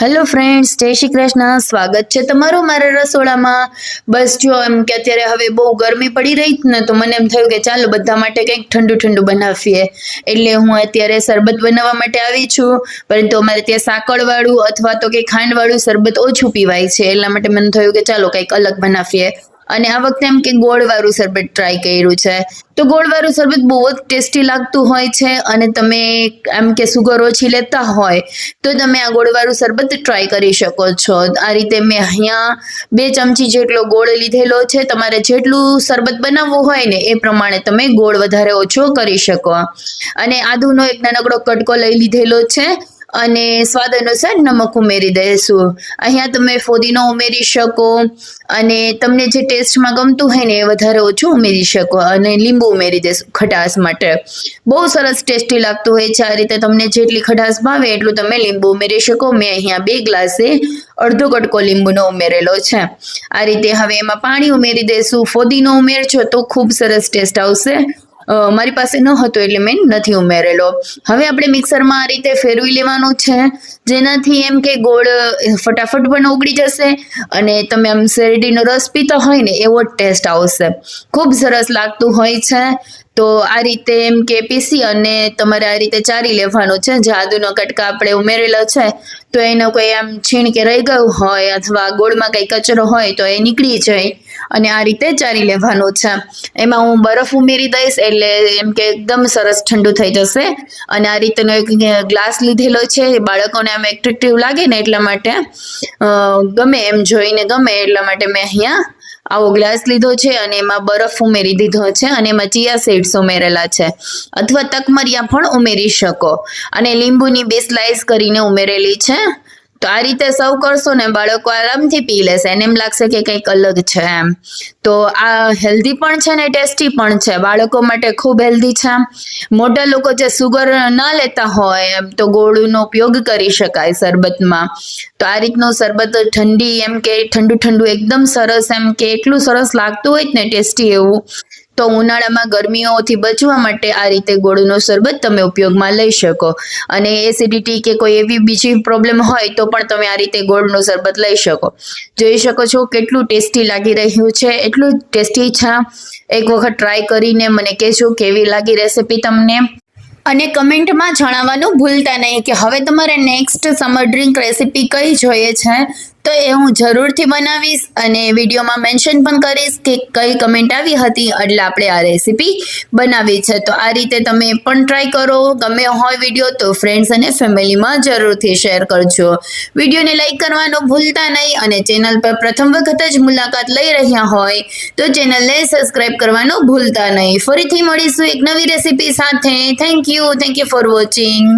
Hello friends જય શ્રી કૃષ્ણ. સ્વાગત છે તમારું મારા રસોડામાં. બસ જો એમ કે અત્યારે હવે બહુ ગરમી પડી રહી જ ને, તો મને એમ થયું કે ચાલો બધા માટે કંઈક ઠંડુ ઠંડુ બનાવીએ. એટલે હું અત્યારે શરબત બનાવવા માટે આવી છું. પરંતુ અમારે ત્યાં સાકળવાળું અથવા તો કે ખાંડવાળું શરબત ઓછું પીવાય છે. એટલા માટે મને થયું કે ચાલો કંઈક અલગ બનાવીએ. અને આ વખતે એમ કે ગોળવાળું શરબત ટ્રાય કર્યું છે. તો ગોળવાળું શરબત બહુ જ ટેસ્ટી લાગતું હોય છે અને તમે એમ કે સુગર ઓછી લેતા હોય, તો તમે આ ગોળવાળું શરબત ટ્રાય કરી શકો છો. આ રીતે મેં અહીંયા બે ચમચી જેટલો ગોળ લીધેલો છે. તમારે જેટલું શરબત બનાવવું હોય ને એ પ્રમાણે તમે ગોળ વધારે ઓછો કરી શકો. અને આદુનો એક નાનકડો કટકો લઈ લીધેલો છે. અને સ્વાદ અનુસાર નમક ઉમેરી દઈશું. અહીંયા તમે ફોદીનો ઉમેરી શકો અને તમને જે ટેસ્ટમાં ગમતું હોય ને એ વધારે ઓછું ઉમેરી શકો અને લીંબુ ઉમેરી દેશો ખટાશ માટે. બહુ સરસ ટેસ્ટી લાગતું હોય છે આ રીતે તમને જેટલી ખટાશ ભાવે એટલું તમે લીંબુ ઉમેરી શકો. મેં અહીંયા બે ગ્લાસે અડધો કટકો લીંબુનો ઉમેરેલો છે. આ રીતે હવે એમાં પાણી ઉમેરી દઈશું. ફોદીનો ઉમેરશો તો ખૂબ સરસ ટેસ્ટ આવશે. મારી પાસે ન હતો એટલે મેં નથી ઉમેરેલો. હવે આપણે મિક્સરમાં આ રીતે ફેરવી લેવાનું છે, જેનાથી એમ કે ગોળ ફટાફટ પણ ઉગડી જશે અને તમે આમ શેરડીનો રસ પીતા હોય ને, એવો જ ટેસ્ટ આવશે. ખૂબ સરસ લાગતું હોય છે. તો આ રીતે એમ કે પીસી અને તમારે આ રીતે ચારી લેવાનું છે. જે આદુનો કટકા આપણે ઉમેરેલો છે, તો એનો કોઈ આમ છીણ કે રહી ગયું હોય અથવા ગોળમાં કંઈ કચરો હોય તો એ નીકળી જાય. અને આ રીતે ચારી લેવાનું છે. એમાં હું બરફ ઉમેરી દઈશ એટલે એમ કે એકદમ સરસ ઠંડુ થઈ જશે. અને આ રીતનો એક ગ્લાસ લીધેલો છે બાળકોને આમ એટ્રેક્ટિવ લાગે ને એટલા માટે ગમે એમ જોઈને ગમે એટલા માટે મેં અહીંયા આવો ગ્લાસ લીધો છે અને એમાં બરફ ઉમેરી દીધો છે અને એમાં ચિયા સીડ્સ ઉમેરેલા છે. અથવા તકમરિયા પણ ઉમેરી શકો. અને લીંબુની બે સ્લાઇસ કરીને ઉમેરેલી છે. તો આ રીતે સર્વ કરશો ને બાળકો આરામથી પી લેશે. એને એમ લાગશે કે કંઈક અલગ છે એમ. તો આ હેલ્ધી પણ છે ને ટેસ્ટી પણ છે. બાળકો માટે ખૂબ હેલ્ધી છે મોટા લોકો જે સુગર ના લેતા હોય એમ, તો ગોળનો ઉપયોગ કરી શકાય શરબતમાં. તો આ રીતનું શરબત ઠંડી એમ કે ઠંડુ ઠંડુ એકદમ સરસ એમ કે એટલું સરસ લાગતું હોય ને ટેસ્ટી એવું. તો ઉનાળામાં ગરમીઓથી બચવા માટે આ રીતે ગોળનો શરબત તમે ઉપયોગમાં લઈ શકો. અને એસિડિટી કે કોઈ એવી બીજી પ્રોબ્લેમ હોય તો પણ તમે આ રીતે ગોળનું શરબત લઈ શકો. જોઈ શકો છો કેટલું ટેસ્ટી લાગી રહ્યું છે. એટલું ટેસ્ટી છે. એક વખત ટ્રાય કરીને મને કહેજો કેવી લાગી રેસિપી તમને. અને કમેન્ટમાં જણાવવાનું ભૂલતા નહીં કે હવે તમારે નેક્સ્ટ સમર ડ્રિંક રેસિપી કઈ જોઈએ છે? તો એ હું જરૂરથી બનાવીશ અને વિડીયોમાં મેન્શન પણ કરીશ કે કઈ કમેન્ટ આવી હતી એટલે આપણે આ રેસિપી બનાવી છે. તો આ રીતે તમે પણ ટ્રાય કરો. ગમે હોય વીડિયો તો ફ્રેન્ડ્સ અને ફેમિલીમાં જરૂરથી શેર કરજો. વિડીયોને લાઇક કરવાનો ભૂલતા નહીં અને ચેનલ પર પ્રથમ વખત જ મુલાકાત લઈ રહ્યા હોય તો ચેનલને સબસ્ક્રાઇબ કરવાનું ભૂલતા નહીં. ફરીથી મળીશું એક નવી રેસીપી સાથે. Thank you thank you for watching